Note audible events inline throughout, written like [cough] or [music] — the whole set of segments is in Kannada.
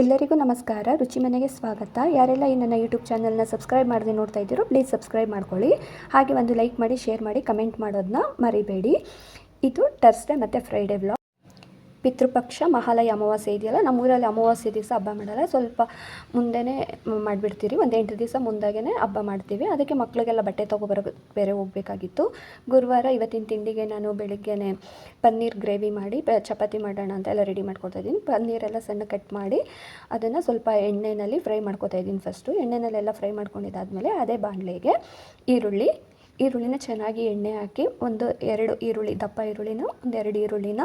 ಎಲ್ಲರಿಗೂ ನಮಸ್ಕಾರ. ರುಚಿ ಮನೆಗೆ ಸ್ವಾಗತ. ಯಾರೆಲ್ಲ ಈ ನನ್ನ ಯೂಟ್ಯೂಬ್ ಚಾನಲ್ನ ಸಬ್ಸ್ಕ್ರೈಬ್ ಮಾಡದೆ ನೋಡ್ತಾ ಇದ್ದೀರೋ ಪ್ಲೀಸ್ ಸಬ್ಸ್ಕ್ರೈಬ್ ಮಾಡ್ಕೊಳ್ಳಿ. ಹಾಗೆ ಒಂದು ಲೈಕ್ ಮಾಡಿ ಶೇರ್ ಮಾಡಿ ಕಮೆಂಟ್ ಮಾಡೋದನ್ನ ಮರಿಬೇಡಿ. ಇದು ಟರ್ಸ್ಡೇ ಮತ್ತು ಫ್ರೈಡೇ ವ್ಲಾಗ್ ಪಿತೃಪಕ್ಷ ಮಹಾಲಯ ಅಮಾವಾಸ್ಯೆ ಇದೆಯಲ್ಲ, ನಮ್ಮೂರಲ್ಲಿ ಅಮಾವಾಸ್ಯೆ ದಿವಸ ಹಬ್ಬ ಮಾಡಲ್ಲ. ಸ್ವಲ್ಪ ಮುಂದೆನೇ ಮಾಡಿಬಿಡ್ತೀರಿ, ಒಂದು ಎಂಟು ದಿವಸ ಮುಂದಾಗೇ ಹಬ್ಬ ಮಾಡ್ತೀವಿ. ಅದಕ್ಕೆ ಮಕ್ಕಳಿಗೆಲ್ಲ ಬಟ್ಟೆ ತೊಗೊಬರ ಬೇರೆ ಹೋಗಬೇಕಾಗಿತ್ತು. ಗುರುವಾರ ಇವತ್ತಿನ ತಿಂಡಿಗೆ ನಾನು ಬೆಳಿಗ್ಗೆನೆ ಪನ್ನೀರ್ ಗ್ರೇವಿ ಮಾಡಿ ಚಪಾತಿ ಮಾಡೋಣ ಅಂತ ಎಲ್ಲ ರೆಡಿ ಇದ್ದೀನಿ. ಪನ್ನೀರೆಲ್ಲ ಸಣ್ಣ ಕಟ್ ಮಾಡಿ, ಅದನ್ನು ಸ್ವಲ್ಪ ಎಣ್ಣೆಯಲ್ಲಿ ಫ್ರೈ ಮಾಡ್ಕೊತಾ ಇದ್ದೀನಿ ಫಸ್ಟು ಎಣ್ಣೆನಲ್ಲೆಲ್ಲ ಫ್ರೈ ಮಾಡ್ಕೊಂಡಿದ್ದಾದಮೇಲೆ ಅದೇ ಬಾಣಲೆಗೆ ಈರುಳ್ಳಿ ಈರುಳ್ಳಿನ ಚೆನ್ನಾಗಿ ಎಣ್ಣೆ ಹಾಕಿ ಒಂದು ಎರಡು ಈರುಳ್ಳಿ, ದಪ್ಪ ಈರುಳ್ಳಿನ, ಒಂದು ಎರಡು ಈರುಳ್ಳಿನ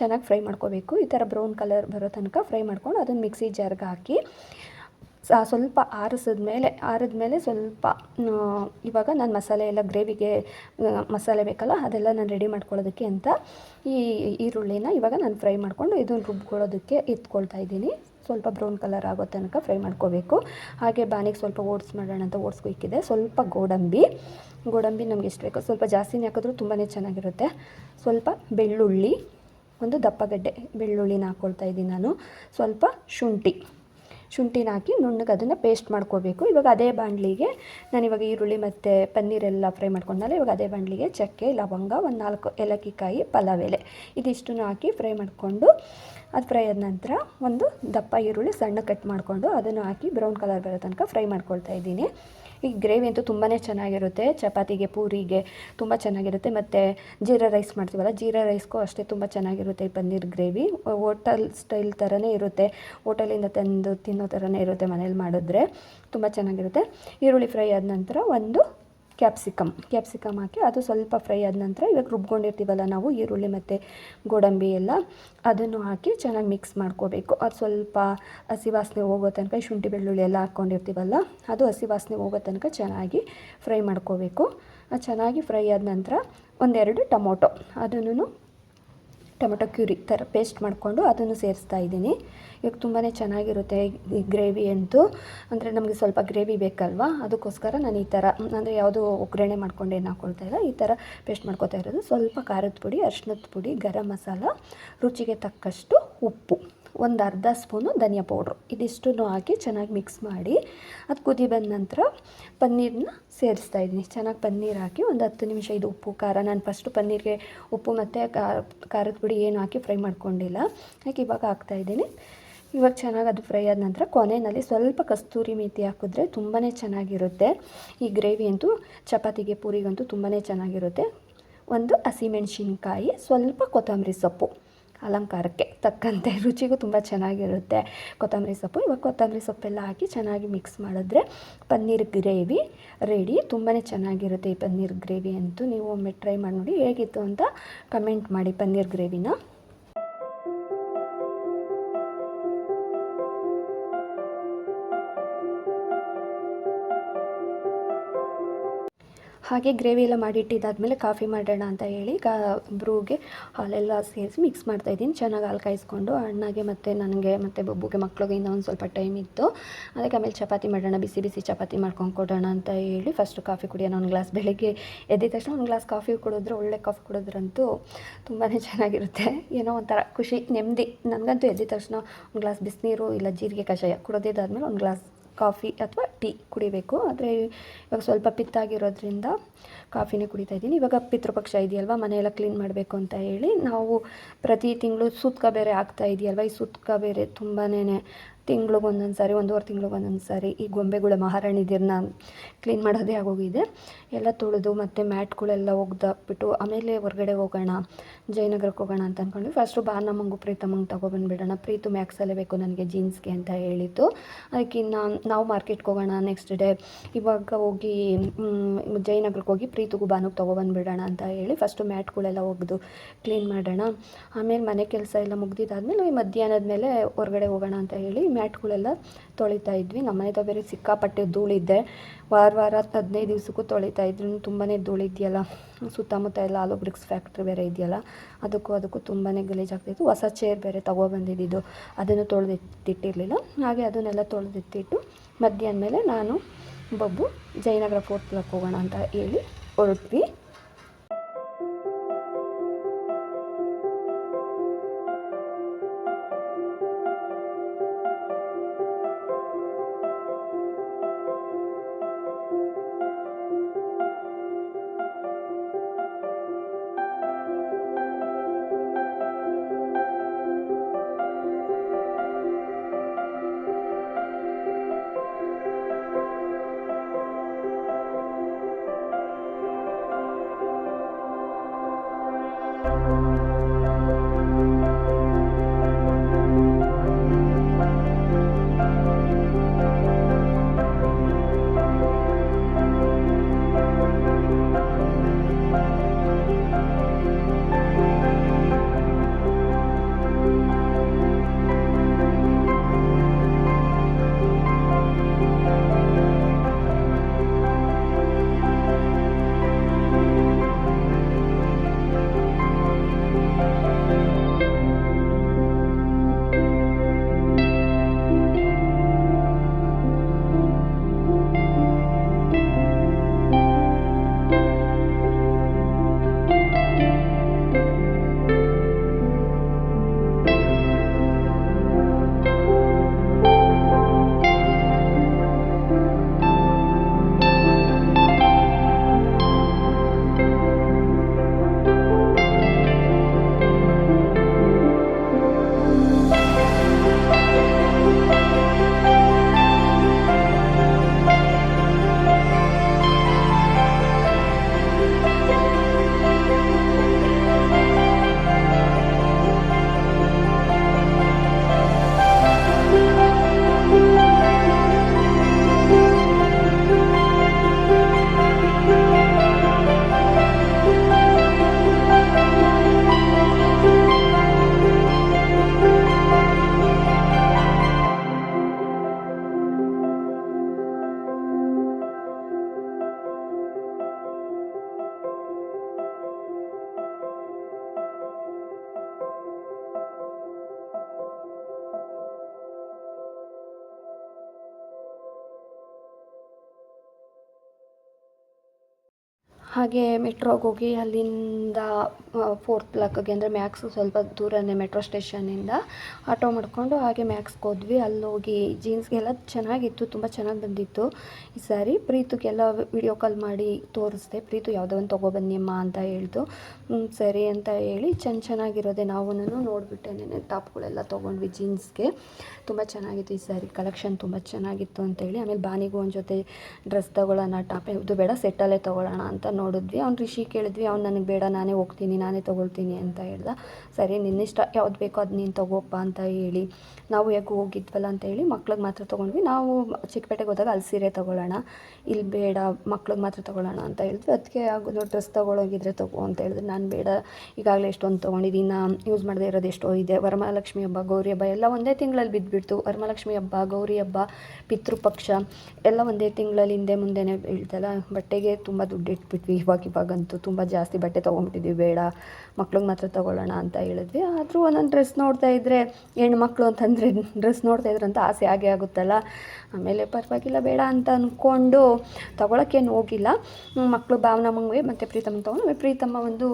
ಚೆನ್ನಾಗಿ ಫ್ರೈ ಮಾಡ್ಕೋಬೇಕು. ಈ ಥರ ಬ್ರೌನ್ ಕಲರ್ ಬರೋ ತನಕ ಫ್ರೈ ಮಾಡ್ಕೊಂಡು ಅದನ್ನು ಮಿಕ್ಸಿ ಜಾರ್ಗೆ ಹಾಕಿ ಸ್ವಲ್ಪ ಆರಿಸಿದ ಮೇಲೆ, ಆರಿದ ಮೇಲೆ ಸ್ವಲ್ಪ ಇವಾಗ ನಾನು ಮಸಾಲೆ ಎಲ್ಲ ಗ್ರೇವಿಗೆ ಮಸಾಲೆ ಬೇಕಲ್ಲ ಅದೆಲ್ಲ ನಾನು ರೆಡಿ ಮಾಡ್ಕೊಳ್ಳೋದಕ್ಕೆ ಅಂತ ಈ ಈರುಳ್ಳಿನ ಇವಾಗ ನಾನು ಫ್ರೈ ಮಾಡಿಕೊಂಡು ಇದನ್ನು ರುಬ್ಕೊಳ್ಳೋದಕ್ಕೆ ಎತ್ಕೊಳ್ತಾ ಇದ್ದೀನಿ. ಸ್ವಲ್ಪ ಬ್ರೌನ್ ಕಲರ್ ಆಗೋ ತನಕ ಫ್ರೈ ಮಾಡ್ಕೋಬೇಕು. ಹಾಗೆ ಬಾನಿಗೆ ಸ್ವಲ್ಪ ಓಟ್ಸ್ ಮಾಡೋಣ ಅಂತ ಓಟ್ಸ್ ಇಕ್ಕಿದೆ. ಸ್ವಲ್ಪ ಗೋಡಂಬಿ. ಗೋಡಂಬಿ ನಮ್ಗೆ ಎಷ್ಟು ಬೇಕೋ ಸ್ವಲ್ಪ ಜಾಸ್ತಿನೇ ಹಾಕಿದ್ರೂ ತುಂಬಾ ಚೆನ್ನಾಗಿರುತ್ತೆ. ಸ್ವಲ್ಪ ಬೆಳ್ಳುಳ್ಳಿ, ಒಂದು ದಪ್ಪಗಡ್ಡೆ ಬೆಳ್ಳುಳ್ಳಿನ ಹಾಕ್ಕೊಳ್ತಾ ಇದ್ದೀನಿ ನಾನು. ಸ್ವಲ್ಪ ಶುಂಠಿ. ಶುಂಠಿನ ಹಾಕಿ ನುಣ್ಣಗೆ ಅದನ್ನು ಪೇಸ್ಟ್ ಮಾಡ್ಕೋಬೇಕು. ಇವಾಗ ಅದೇ ಬಾಣಲಿಗೆ ನಾನು ಇವಾಗ ಈರುಳ್ಳಿ ಮತ್ತು ಪನ್ನೀರೆಲ್ಲ ಫ್ರೈ ಮಾಡ್ಕೊಂಡ್ಮೇಲೆ ಇವಾಗ ಅದೇ ಬಾಣಲಿಗೆ ಚಕ್ಕೆ, ಲವಂಗ, ಒಂದು ನಾಲ್ಕು ಏಲಕ್ಕಿಕಾಯಿ, ಪಲಾವ್ ಎಲೆ ಇದಿಷ್ಟನ್ನು ಹಾಕಿ ಫ್ರೈ ಮಾಡಿಕೊಂಡು, ಅದು ಫ್ರೈ ಆದ ನಂತರ ಒಂದು ದಪ್ಪ ಈರುಳ್ಳಿ ಸಣ್ಣ ಕಟ್ ಮಾಡಿಕೊಂಡು ಅದನ್ನು ಹಾಕಿ ಬ್ರೌನ್ ಕಲರ್ ಬರೋ ತನಕ ಫ್ರೈ ಮಾಡ್ಕೊಳ್ತಾ ಇದ್ದೀನಿ. ಈ ಗ್ರೇವಿ ಅಂತೂ ತುಂಬಾ ಚೆನ್ನಾಗಿರುತ್ತೆ. ಚಪಾತಿಗೆ, ಪೂರಿಗೆ ತುಂಬ ಚೆನ್ನಾಗಿರುತ್ತೆ. ಮತ್ತು ಜೀರಾ ರೈಸ್ ಮಾಡ್ತೀವಲ್ಲ, ಜೀರಾ ರೈಸ್ಗೂ ಅಷ್ಟೇ ತುಂಬ ಚೆನ್ನಾಗಿರುತ್ತೆ ಈ ಪನ್ನೀರ್ ಗ್ರೇವಿ. ಹೋಟಲ್ ಸ್ಟೈಲ್ ಥರನೇ ಇರುತ್ತೆ. ಹೋಟೆಲಿಂದ ತಂದು ತಿನ್ನೋ ಥರನೇ ಇರುತ್ತೆ ಮನೇಲಿ ಮಾಡಿದ್ರೆ. ತುಂಬ ಚೆನ್ನಾಗಿರುತ್ತೆ. ಈರುಳ್ಳಿ ಫ್ರೈ ಆದ ನಂತರ ಒಂದು ಕ್ಯಾಪ್ಸಿಕಮ್ ಕ್ಯಾಪ್ಸಿಕಮ್ ಹಾಕಿ ಅದು ಸ್ವಲ್ಪ ಫ್ರೈ ಆದ ನಂತರ ಇವಾಗ ರುಬ್ಕೊಂಡಿರ್ತೀವಲ್ಲ ನಾವು ಈರುಳ್ಳಿ ಮತ್ತು ಗೋಡಂಬಿ ಎಲ್ಲ, ಅದನ್ನು ಹಾಕಿ ಚೆನ್ನಾಗಿ ಮಿಕ್ಸ್ ಮಾಡ್ಕೋಬೇಕು. ಅದು ಸ್ವಲ್ಪ ಹಸಿ ವಾಸನೆ ಹೋಗೋ ತನಕ ಶುಂಠಿ ಬೆಳ್ಳುಳ್ಳಿ ಎಲ್ಲ ಹಾಕ್ಕೊಂಡಿರ್ತೀವಲ್ಲ ಅದು ಹಸಿ ವಾಸನೆ ಹೋಗೋ ತನಕ ಚೆನ್ನಾಗಿ ಫ್ರೈ ಮಾಡ್ಕೋಬೇಕು. ಚೆನ್ನಾಗಿ ಫ್ರೈ ಆದ ನಂತರ ಒಂದೆರಡು ಟೊಮೊಟೊ, ಅದನ್ನು ಟೊಮೆಟೊ ಕ್ಯೂರಿ ಥರ ಪೇಸ್ಟ್ ಮಾಡಿಕೊಂಡು ಅದನ್ನು ಸೇರಿಸ್ತಾ ಇದ್ದೀನಿ. ಇವಾಗ ತುಂಬಾ ಚೆನ್ನಾಗಿರುತ್ತೆ ಗ್ರೇವಿ ಅಂತೂ. ಅಂದರೆ ನಮಗೆ ಸ್ವಲ್ಪ ಗ್ರೇವಿ ಬೇಕಲ್ವಾ? ಅದಕ್ಕೋಸ್ಕರ ನಾನು ಈ ಥರ, ಅಂದರೆ ಯಾವುದು ಒಗ್ಗರಣೆ ಮಾಡ್ಕೊಂಡು ಏನು ಹಾಕ್ಕೊಳ್ತಾ ಇಲ್ಲ, ಈ ಥರ ಪೇಸ್ಟ್ ಮಾಡ್ಕೊತಾ ಇರೋದು. ಸ್ವಲ್ಪ ಖಾರದ ಪುಡಿ ಅರ್ಶಿನದ ಪುಡಿ, ಗರಂ ಮಸಾಲ, ರುಚಿಗೆ ತಕ್ಕಷ್ಟು ಉಪ್ಪು. ಒಂದು ಅರ್ಧ ಸ್ಪೂನು ಧನಿಯಾ ಪೌಡ್ರು. ಇದಿಷ್ಟನ್ನು ಹಾಕಿ ಚೆನ್ನಾಗಿ ಮಿಕ್ಸ್ ಮಾಡಿ, ಅದು ಕುದಿ ಬಂದ ನಂತರ ಪನ್ನೀರನ್ನ ಸೇರಿಸ್ತಾ ಇದ್ದೀನಿ. ಚೆನ್ನಾಗಿ ಪನ್ನೀರ್ ಹಾಕಿ ಒಂದು ಹತ್ತು ನಿಮಿಷ ಇದು ಉಪ್ಪು, ಖಾರ. ನಾನು ಫಸ್ಟು ಪನ್ನೀರ್ಗೆ ಉಪ್ಪು ಮತ್ತು ಖಾರದ ಪುಡಿ ಏನು ಹಾಕಿ ಫ್ರೈ ಮಾಡ್ಕೊಂಡಿಲ್ಲ. ಯಾಕೆ ಇವಾಗ ಹಾಕ್ತಾಯಿದ್ದೀನಿ ಇವಾಗ ಚೆನ್ನಾಗಿ ಅದು ಫ್ರೈ ಆದ ನಂತರ ಕೊನೆಯಲ್ಲಿ ಸ್ವಲ್ಪ ಕಸ್ತೂರಿ ಮೇಥಿ ಹಾಕಿದ್ರೆ ತುಂಬಾ ಚೆನ್ನಾಗಿರುತ್ತೆ. ಈ ಗ್ರೇವಿ ಅಂತೂ, ಚಪಾತಿಗೆ ಪೂರಿಗಂತೂ ತುಂಬಾ ಚೆನ್ನಾಗಿರುತ್ತೆ. ಒಂದು ಹಸಿಮೆಣ್ಸಿನ್ಕಾಯಿ ಸ್ವಲ್ಪ ಕೊತ್ತಂಬರಿ ಸೊಪ್ಪು. ಅಲಂಕಾರಕ್ಕೆ ತಕ್ಕಂತೆ [laughs] ರುಚಿಗೂ ತುಂಬ ಚೆನ್ನಾಗಿರುತ್ತೆ. ಕೊತ್ತಂಬರಿ ಸೊಪ್ಪು. ಇವಾಗ ಕೊತ್ತಂಬರಿ ಸೊಪ್ಪೆಲ್ಲ ಹಾಕಿ ಚೆನ್ನಾಗಿ ಮಿಕ್ಸ್ ಮಾಡಿದ್ರೆ ಪನ್ನೀರ್ ಗ್ರೇವಿ ರೆಡಿ. ತುಂಬಾ ಚೆನ್ನಾಗಿರುತ್ತೆ ಈ ಪನ್ನೀರ್ ಗ್ರೇವಿ ಅಂತೂ. ನೀವು ಒಮ್ಮೆ ಟ್ರೈ ಮಾಡಿ ನೋಡಿ ಹೇಗಿತ್ತು ಅಂತ ಕಮೆಂಟ್ ಮಾಡಿ ಪನ್ನೀರ್ ಗ್ರೇವಿನ. ಹಾಗೆ ಗ್ರೇವಿ ಎಲ್ಲ ಮಾಡಿಟ್ಟಿದ್ದಾದಮೇಲೆ ಕಾಫಿ ಮಾಡೋಣ ಅಂತ ಹೇಳಿ ಕಾ ಬ್ರೂಗೆ ಹಾಲೆಲ್ಲ ಸೇರಿಸಿ ಮಿಕ್ಸ್ ಮಾಡ್ತಾ ಇದ್ದೀನಿ. ಚೆನ್ನಾಗಿ ಹಾಲು ಕಾಯಿಸ್ಕೊಂಡು ಅಣ್ಣಗೆ ಮತ್ತು ನನಗೆ ಮತ್ತು ಬೊಬ್ಬುಗೆ ಮಕ್ಳಿಗೆ ಇನ್ನೂ ಒಂದು ಸ್ವಲ್ಪ ಟೈಮ್ ಇತ್ತು. ಅದಕ್ಕೆ ಆಮೇಲೆ ಚಪಾತಿ ಮಾಡೋಣ, ಬಿಸಿ ಬಿಸಿ ಚಪಾತಿ ಮಾಡ್ಕೊಂಡು ಕೊಡೋಣ ಅಂತ ಹೇಳಿ ಫಸ್ಟು ಕಾಫಿ ಕುಡಿಯೋಣ. ಒಂದು ಗ್ಲಾಸ್ ಬೆಳಗ್ಗೆ ಎದ್ದ ತಕ್ಷಣ ಒಂದು ಗ್ಲಾಸ್ ಕಾಫಿ ಕುಡಿದ್ರೆ ಒಳ್ಳೆ ಕಾಫಿ ಕುಡಿದ್ರಂತೂ ತುಂಬಾ ಚೆನ್ನಾಗಿರುತ್ತೆ. ಏನೋ ಒಂಥರ ಖುಷಿ, ನೆಮ್ಮದಿ. ನನಗಂತೂ ಎದ್ದ ತಕ್ಷಣ ಒಂದು ಗ್ಲಾಸ್ ಬಿಸಿನೀರು ಇಲ್ಲ ಜೀರಿಗೆ ಕಷಾಯ ಕುಡಿದಿದ್ದಾದ್ಮೇಲೆ ಒಂದು ಗ್ಲಾಸ್ ಕಾಫಿ ಅಥವಾ ಟೀ ಕುಡಿಬೇಕು. ಆದರೆ ಇವಾಗ ಸ್ವಲ್ಪ ಪಿತ್ತಾಗಿರೋದ್ರಿಂದ ಕಾಫಿನೇ ಕುಡಿತಾ ಇದ್ದೀನಿ. ಇವಾಗ ಪಿತೃಪಕ್ಷ ಇದೆಯಲ್ವ? ಮನೆಯೆಲ್ಲ ಕ್ಲೀನ್ ಮಾಡಬೇಕು ಅಂತ ಹೇಳಿ ನಾವು ಪ್ರತಿ ತಿಂಗಳು ಸುತ್ಕ ಬೇರೆ ಆಗ್ತಾ ಇದೆಯಲ್ವ? ಈ ಸುತ್ತಕ ಬೇರೆ ತುಂಬಾ ತಿಂಗ್ಳಿಗೆ ಒಂದೊಂದು ಸಾರಿ, ಒಂದೂವರೆ ತಿಂಗ್ಳಿಗೆ ಒಂದೊಂದು ಸಾರಿ ಈ ಗೊಂಬೆಗಳ ಮಹಾರಾಣಿದಿರನ್ನ ಕ್ಲೀನ್ ಮಾಡೋದೇ ಆಗೋಗಿದೆ. ಎಲ್ಲ ತೊಳೆದು ಮತ್ತು ಮ್ಯಾಟ್ಗಳೆಲ್ಲ ಒಗ್ದಾಕ್ಬಿಟ್ಟು ಆಮೇಲೆ ಹೊರಗಡೆ ಹೋಗೋಣ, ಜಯನಗರಕ್ಕೆ ಹೋಗೋಣ ಅಂತ ಅಂದ್ಕೊಂಡ್ವಿ ಫಸ್ಟು ಬಾನಮ್ಮಂಗು ಪ್ರೀತಮ್ಮಂಗೆ ತೊಗೊಬಂದ್ಬಿಡೋಣ ಪ್ರೀತು ಮ್ಯಾಕ್ಸಲ್ಲೇ ಬೇಕು ನನಗೆ ಜೀನ್ಸ್ಗೆ ಅಂತ ಹೇಳಿತ್ತು ಅದಕ್ಕೆ ಇನ್ನು ನಾವು ಮಾರ್ಕೆಟ್ಗೆ ಹೋಗೋಣ ನೆಕ್ಸ್ಟ್ ಡೇ ಇವಾಗ ಹೋಗಿ ಜಯನಗರಕ್ಕೆ ಹೋಗಿ ಪ್ರೀತಿಗೂ ಬಾನುಗೆ ತೊಗೊಬಂದ್ಬಿಡೋಣ ಅಂತ ಹೇಳಿ ಫಸ್ಟು ಮ್ಯಾಟ್ಗಳೆಲ್ಲ ಒಗೆದು ಕ್ಲೀನ್ ಮಾಡೋಣ. ಆಮೇಲೆ ಮನೆ ಕೆಲಸ ಎಲ್ಲ ಮುಗ್ದಿದ್ದಾದ್ಮೇಲೆ ಮಧ್ಯಾಹ್ನದ ಮೇಲೆ ಹೊರಗಡೆ ಹೋಗೋಣ ಅಂತ ಹೇಳಿ ಮ್ಯಾಟ್ಗಳೆಲ್ಲ ತೊಳಿತಾ ಇದ್ವಿ. ನಮ್ಮ ಮನೆದ ಬೇರೆ ಸಿಕ್ಕಾಪಟ್ಟೆ ಧೂಳಿದ್ದೆ ವಾರ ವಾರ ಹದಿನೈದು ದಿವಸಕ್ಕೂ ತೊಳಿತಾ ಇದ್ರು ತುಂಬಾ ಧೂಳಿದೆಯಲ್ಲ ಸುತ್ತಮುತ್ತ ಎಲ್ಲ ಆಲೋ ಬ್ರಿಕ್ಸ್ ಫ್ಯಾಕ್ಟ್ರಿ ಬೇರೆ ಇದೆಯಲ್ಲ. ಅದಕ್ಕೂ ಅದಕ್ಕೂ ತುಂಬಾ ಗಲೀಜಾಗ್ತಿತ್ತು ಹೊಸ ಚೇರ್ ಬೇರೆ ತೊಗೊಬಂದಿದ್ದು ಅದನ್ನು ತೊಳೆದಿಟ್ಟಿರಲಿಲ್ಲ. ಹಾಗೆ ಅದನ್ನೆಲ್ಲ ತೊಳೆದಿಟ್ಟಿಟ್ಟು ಮಧ್ಯಾಹ್ನ ಮೇಲೆ ನಾನು ಬಬ್ಬು ಜಯನಗರ ಫೋರ್ಟ್ ಬ್ಲಾಕ್ ಹೋಗೋಣ ಅಂತ ಹೇಳಿ ಹೊರಟ್ವಿ. ಹಾಗೆ ಮೆಟ್ರೋಗೆ ಹೋಗಿ ಅಲ್ಲಿಂದ ಫೋರ್ತ್ ಬ್ಲಾಕ್ಗೆ ಅಂದರೆ ಮ್ಯಾಕ್ಸ್ ಸ್ವಲ್ಪ ದೂರನೇ ಮೆಟ್ರೋ ಸ್ಟೇಷನಿಂದ ಆಟೋ ಮಾಡಿಕೊಂಡು ಹಾಗೆ ಮ್ಯಾಕ್ಸ್ಗೆ ಹೋದ್ವಿ. ಅಲ್ಲಿ ಹೋಗಿ ಜೀನ್ಸ್ಗೆಲ್ಲ ಚೆನ್ನಾಗಿತ್ತು, ತುಂಬ ಚೆನ್ನಾಗಿ ಬಂದಿತ್ತು. ಈ ಸಾರಿ ಪ್ರೀತಿಗೆಲ್ಲ ವಿಡಿಯೋ ಕಾಲ್ ಮಾಡಿ ತೋರಿಸ್ದೆ. ಪ್ರೀತು, ಯಾವುದೋ ಒಂದು ತೊಗೊಬನ್ನಿ ಅಮ್ಮ ಅಂತ ಹೇಳ್ದು ಸರಿ ಅಂತ ಹೇಳಿ ಚೆನ್ನ ಚೆನ್ನಾಗಿರೋದೆ. ನಾವು ನೋಡಿಬಿಟ್ಟೆ ನೆನೆ ಟಾಪ್ಗಳೆಲ್ಲ ತೊಗೊಂಡ್ವಿ ಜೀನ್ಸ್ಗೆ ತುಂಬ ಚೆನ್ನಾಗಿತ್ತು ಈ ಸಾರಿ. ಕಲೆಕ್ಷನ್ ತುಂಬ ಚೆನ್ನಾಗಿತ್ತು ಅಂತೇಳಿ ಆಮೇಲೆ ಬಾನಿಗೂ ಒಂದು ಜೊತೆ ಡ್ರೆಸ್ ತೊಗೊಳ್ಳೋಣ, ಟಾಪ್ ಇದು ಬೇಡ ಸೆಟ್ಟಲ್ಲೇ ತೊಗೊಳ್ಳೋಣ ಅಂತ ನೋಡಿದ್ವಿ. ಅವ್ನು ರಿಷಿ ಕೇಳಿದ್ವಿ, ಅವ್ನು ನನಗೆ ಬೇಡ, ನಾನೇ ಹೋಗ್ತೀನಿ, ನಾನೇ ತೊಗೊಳ್ತೀನಿ ಅಂತ ಹೇಳ್ದ. ಸರಿ ನಿನ್ನಿಷ್ಟ ಯಾವ್ದು ಬೇಕೋ ಅದು ನೀನು ತೊಗೋಪ್ಪ ಅಂತ ಹೇಳಿ, ನಾವು ಯಾಕೆ ಹೋಗಿದ್ವಲ್ಲ ಅಂತ ಹೇಳಿ ಮಕ್ಳಿಗೆ ಮಾತ್ರ ತೊಗೊಂಡ್ವಿ. ನಾವು ಚಿಕ್ಕಪೇಟೆಗೆ ಹೋದಾಗ ಅಲ್ಲಿ ಸೀರೆ ತೊಗೊಳ್ಳೋಣ ಇಲ್ಲಿ ಬೇಡ, ಮಕ್ಳಿಗೆ ಮಾತ್ರ ತೊಗೊಳ್ಳೋಣ ಅಂತ ಹೇಳಿದ್ವಿ. ಅದಕ್ಕೆ ಆಗೋದು ಡ್ರೆಸ್ ತೊಗೊಳೋಗಿದ್ರೆ ತೊಗೋ ಅಂತ ಹೇಳಿದ್ರೆ. ನಾನು ಬೇಡ, ಈಗಾಗಲೇ ಎಷ್ಟೊಂದು ತೊಗೊಂಡಿದ್ದೀನಿ ಯೂಸ್ ಮಾಡದೇ ಇರೋದು ಎಷ್ಟೋ ಇದೆ. ವರಮಹಾಲಕ್ಷ್ಮಿ ಹಬ್ಬ, ಗೌರಿ ಹಬ್ಬ, ಎಲ್ಲ ಒಂದೇ ತಿಂಗಳಲ್ಲಿ ಬಿದ್ದುಬಿಡ್ತು ವರಮಹಾಲಕ್ಷ್ಮಿ ಹಬ್ಬ, ಗೌರಿ ಹಬ್ಬ, ಪಿತೃಪಕ್ಷ, ಎಲ್ಲ ಒಂದೇ ತಿಂಗಳಲ್ಲಿ ಹಿಂದೆ ಮುಂದೆನೇ ಬೀಳ್ತಲ್ಲ, ಬಟ್ಟೆಗೆ ತುಂಬ ದುಡ್ಡು ಇಟ್ಬಿಟ್ವಿ. ಇವಾಗ ಇವಾಗಂತೂ ತುಂಬ ಜಾಸ್ತಿ ಬಟ್ಟೆ ತೊಗೊಂಡ್ಬಿಟ್ಟಿದ್ವಿ ಬೇಡ, ಮಕ್ಳಿಗೆ ಮಾತ್ರ ತೊಗೊಳ್ಳೋಣ ಅಂತ ಹೇಳಿದ್ವಿ. ಆದರೂ ಒಂದೊಂದು ಡ್ರೆಸ್ ನೋಡ್ತಾ ಇದ್ದರೆ ಹೆಣ್ಮಕ್ಳು ಅಂತಂದರೆ ಡ್ರೆಸ್ ನೋಡ್ತಾ ಅಂತ ಆಸೆ ಆಗೇ ಆಗುತ್ತಲ್ಲ? ಆಮೇಲೆ ಪರವಾಗಿಲ್ಲ, ಬೇಡ ಅಂತ ಅಂದ್ಕೊಂಡು ತೊಗೊಳಕ್ಕೇನು ಹೋಗಿಲ್ಲ. ಮಕ್ಕಳು ಭಾವನಮ್ಮಂಗೆ ಮತ್ತು ಪ್ರೀತಮ್ಮ ತೊಗೊಂಡು ಪ್ರೀತಮ್ಮ ಒಂದು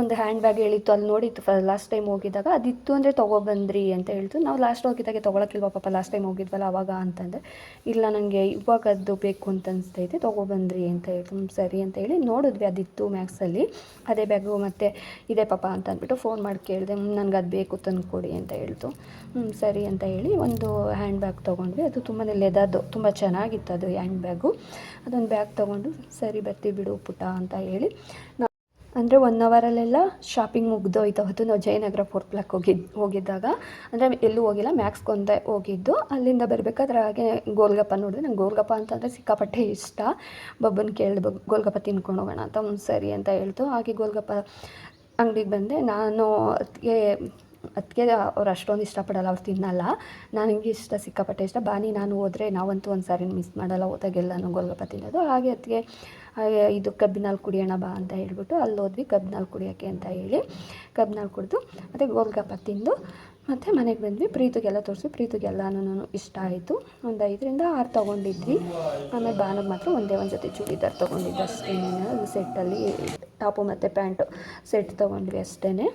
ಒಂದು ಹ್ಯಾಂಡ್ ಬ್ಯಾಗ್ ಹೇಳಿತ್ತು. ಅಲ್ಲಿ ನೋಡಿತ್ತು ಫ ಲಾಸ್ಟ್ ಟೈಮ್ ಹೋಗಿದ್ದಾಗ. ಅದಿತ್ತು ಅಂದರೆ ತೊಗೊಬಂದ್ರಿ ಅಂತ ಹೇಳ್ತು. ನಾವು ಲಾಸ್ಟ್ ಹೋಗಿದ್ದಾಗೆ ತೊಗೊಳಕ್ಕಿಲ್ವ ಪಾಪ ಲಾಸ್ಟ್ ಟೈಮ್ ಹೋಗಿದ್ವಲ್ಲ ಅವಾಗ ಅಂತಂದರೆ, ಇಲ್ಲ ನನಗೆ ಇವಾಗ ಅದು ಬೇಕು ಅಂತ ಅನಿಸ್ತೈತೆ ತೊಗೊಬಂದ್ರಿ ಅಂತ ಹೇಳ್ತು. ಸರಿ ಅಂತ ಹೇಳಿ ನೋಡಿದ್ವಿ ಅದಿತ್ತು ಮ್ಯಾಕ್ಸಲ್ಲಿ ಅದೇ ಬ್ಯಾಗು ಮತ್ತು ಇದೇ ಪಾಪ ಅಂತ ಅಂದ್ಬಿಟ್ಟು ಫೋನ್ ಮಾಡಿ ಕೇಳಿದೆ ನನಗೆ ಅದು ಬೇಕು, ತಂದು ಕೊಡಿ ಅಂತ ಹೇಳ್ತು. ಹ್ಞೂ ಸರಿ ಅಂತ ಹೇಳಿ ಒಂದು ಹ್ಯಾಂಡ್ ಬ್ಯಾಗ್ ತೊಗೊಂಡ್ವಿ. ಅದು ತುಂಬಾ ಲೆದರ್ದು ತುಂಬ ಚೆನ್ನಾಗಿತ್ತು ಅದು ಹ್ಯಾಂಡ್ ಬ್ಯಾಗು ಅದೊಂದು ಬ್ಯಾಗ್ ತೊಗೊಂಡು, ಸರಿ ಬರ್ತೀವಿ ಬಿಡು ಪುಟ್ಟ ಅಂತ ಹೇಳಿ ಅಂದರೆ ಒನ್ ಅವರಲ್ಲೆಲ್ಲ ಶಾಪಿಂಗ್ ಮುಗ್ದೋಯ್ತು. ಹೊತ್ತು ನಾವು ಜಯನಗರ ಫೋರ್ ಪ್ಲಾಕ್ ಹೋಗಿದ್ದು ಹೋಗಿದ್ದಾಗ. ಅಂದರೆ ಎಲ್ಲೂ ಹೋಗಿಲ್ಲ ಮ್ಯಾಕ್ಸ್ಗೊಂದೇ ಹೋಗಿದ್ದು. ಅಲ್ಲಿಂದ ಬರಬೇಕಾದ್ರೆ ಹಾಗೆ ಗೋಲ್ಗಪ್ಪ ನೋಡಿದ್ರೆ ನಂಗೆ ಗೋಲ್ಗಪ್ಪ ಅಂತಂದರೆ ಸಿಕ್ಕಾಪಟ್ಟೆ ಇಷ್ಟ. ಬಬ್ಬನ ಕೇಳಿದೆ ಗೋಲ್ಗಪ್ಪ ತಿನ್ಕೊಂಡು ಹೋಗೋಣ ಅಂತ ಸರಿ ಅಂತ ಹೇಳ್ತು. ಹಾಗೆ ಗೋಲ್ಗಪ್ಪ ಅಂಗಡಿಗೆ ಬಂದೆ. ನಾನು ಅದಕ್ಕೆ ಅದಕ್ಕೆ ಅವ್ರು ಅಷ್ಟೊಂದು ಇಷ್ಟಪಡಲ್ಲ, ಅವ್ರು ತಿನ್ನಲ್ಲ. ನನಗೆ ಇಷ್ಟ ಸಿಕ್ಕಾಪಟ್ಟೆ ಇಷ್ಟ. ಬಾನಿ ನಾನು ಹೋದರೆ ನಾವಂತೂ ಒಂದು ಸಾರಿ ಮಿಸ್ ಮಾಡಲ್ಲ, ಹೋದಾಗೆಲ್ಲನೂ ಗೋಲ್ಗಪ್ಪ ತಿನ್ನೋದು. ಹಾಗೆ ಅದಕ್ಕೆ ಇದು ಕಬ್ಬಿನಲ್ಲಿ ಕುಡಿಯೋಣ ಬಾ ಅಂತ ಹೇಳ್ಬಿಟ್ಟು ಅಲ್ಲಿ ಹೋದ್ವಿ ಕಬ್ಬಿನಲ್ಲಿ ಕುಡಿಯೋಕ್ಕೆ ಅಂತ ಹೇಳಿ. ಕಬ್ಬಿನಲ್ಲಿ ಕುಡಿದು ಮತ್ತು ಗೋಲ್ಗಪ್ಪ ತಿಂದು ಮತ್ತು ಮನೆಗೆ ಬಂದ್ವಿ. ಪ್ರೀತಿಗೆಲ್ಲ ತೋರಿಸಿ ಪ್ರೀತಿಗೆಲ್ಲನೂ ಇಷ್ಟ ಆಯಿತು. ಒಂದು ಐದರಿಂದ ಆರು ತೊಗೊಂಡಿದ್ವಿ. ಆಮೇಲೆ ಬಾನಿಗೆ ಮಾತ್ರ ಒಂದೇ ಒಂದು ಜೊತೆ ಚೂಡಿದಾರ್ ತೊಗೊಂಡಿದ್ದು ಅಷ್ಟೇ ಸೆಟ್ಟಲ್ಲಿ ಟಾಪು ಮತ್ತು ಪ್ಯಾಂಟು ಸೆಟ್ ತೊಗೊಂಡ್ವಿ ಅಷ್ಟೇ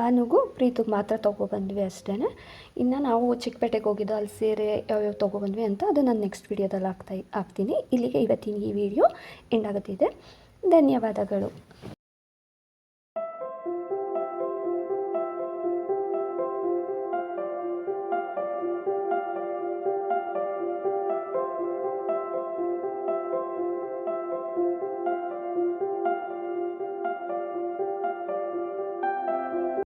ಭಾನುಗೂ ಪ್ರೀತಿಗೆ ಮಾತ್ರ ತೊಗೊಬಂದ್ವಿ ಅಷ್ಟೇ ಇನ್ನು ನಾವು ಚಿಕ್ಕಪೇಟೆಗೆ ಹೋಗಿದ್ದು ಅಲ್ಲಿ ಸೀರೆ ಯಾವ್ಯಾವ ತೊಗೊಬಂದ್ವಿ ಅಂತ ಅದು ನಾನು ನೆಕ್ಸ್ಟ್ ವೀಡಿಯೋದಲ್ಲಿ ಹಾಕ್ತಾ ಹಾಕ್ತೀನಿ. ಇಲ್ಲಿಗೆ ಇವತ್ತಿನ ಈ ವಿಡಿಯೋ ಎಂಡ್ ಆಗುತ್ತಿದೆ ಧನ್ಯವಾದಗಳು.